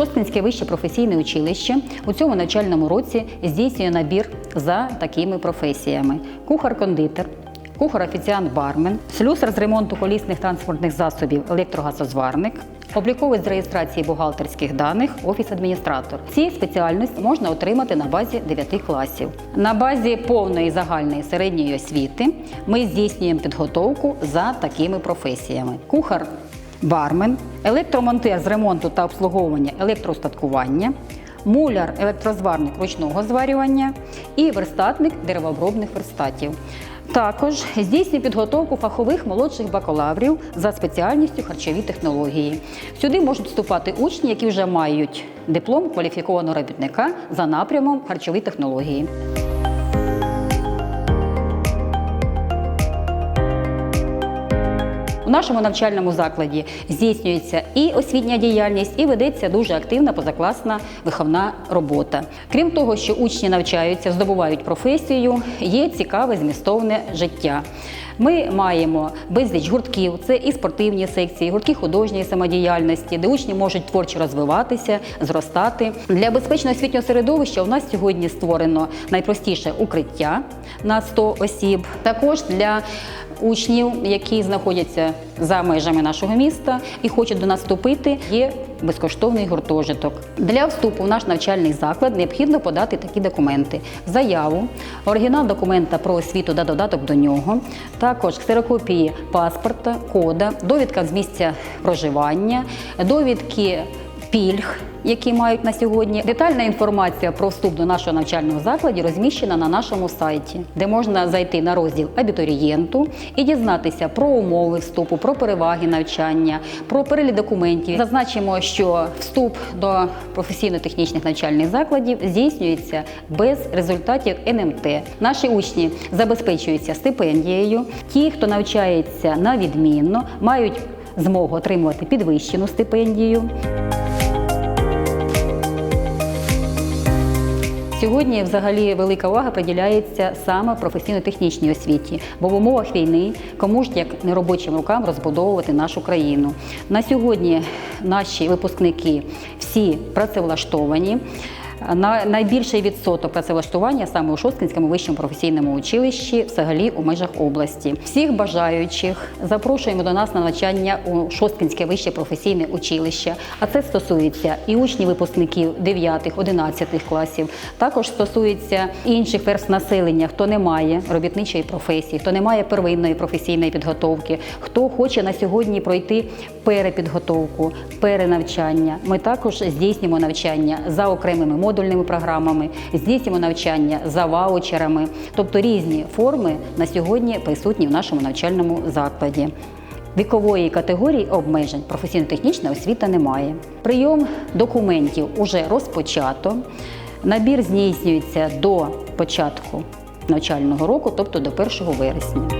Шосткинське вище професійне училище у цьому навчальному році здійснює набір за такими професіями: кухар-кондитер, кухар-офіціант бармен, слюсар з ремонту колісних транспортних засобів, електрогазозварник. Обліковець з реєстрації бухгалтерських даних, офіс-адміністратор. Ці спеціальності можна отримати на базі 9 класів. На базі повної загальної середньої освіти ми здійснюємо підготовку за такими професіями: кухар, бармен, електромонтер з ремонту та обслуговування електроустаткування, муляр, електрозварник ручного зварювання і верстатник деревообробних верстатів. Також здійснює підготовку фахових молодших бакалаврів за спеціальністю харчові технології. Сюди можуть вступати учні, які вже мають диплом кваліфікованого робітника за напрямом харчові технології. У нашому навчальному закладі здійснюється і освітня діяльність, і ведеться дуже активна позакласна виховна робота. Крім того, що учні навчаються, здобувають професію, є цікаве змістовне життя. Ми маємо безліч гуртків, це і спортивні секції, гуртки художньої самодіяльності, де учні можуть творчо розвиватися, зростати. Для безпечного освітнього середовища у нас сьогодні створено найпростіше укриття на 100 осіб. Також для учнів, які знаходяться за межами нашого міста і хочуть до нас вступити, є безкоштовний гуртожиток. Для вступу в наш навчальний заклад необхідно подати такі документи: заяву, оригінал документа про освіту та додаток до нього, також ксерокопії паспорта, кода, довідка з місця проживання, довідки пільг, які мають на сьогодні. Детальна інформація про вступ до нашого навчального закладу розміщена на нашому сайті, де можна зайти на розділ абітурієнту і дізнатися про умови вступу, про переваги навчання, про перелік документів. Зазначимо, що вступ до професійно-технічних навчальних закладів здійснюється без результатів НМТ. Наші учні забезпечуються стипендією. Ті, хто навчається на відмінно, мають змогу отримувати підвищену стипендію. Сьогодні взагалі велика увага приділяється саме професійно-технічній освіті, бо в умовах війни кому ж як неробочим рукам розбудовувати нашу країну. На сьогодні наші випускники всі працевлаштовані. На найбільший відсоток працевлаштування саме у Шосткинському вищому професійному училищі, взагалі у межах області. Всіх бажаючих запрошуємо до нас на навчання у Шосткинське вище професійне училище. А це стосується і учнів випускників 9-11 класів. Також стосується інших верст населення, хто не має робітничої професії, хто не має первинної професійної підготовки, хто хоче на сьогодні пройти перепідготовку, перенавчання. Ми також здійснюємо навчання за окремими модульними програмами, здійснюємо навчання за ваучерами, тобто різні форми на сьогодні присутні в нашому навчальному закладі. Вікової категорії обмежень професійно-технічна освіта немає. Прийом документів уже розпочато. Набір здійснюється до початку навчального року, тобто до 1 вересня.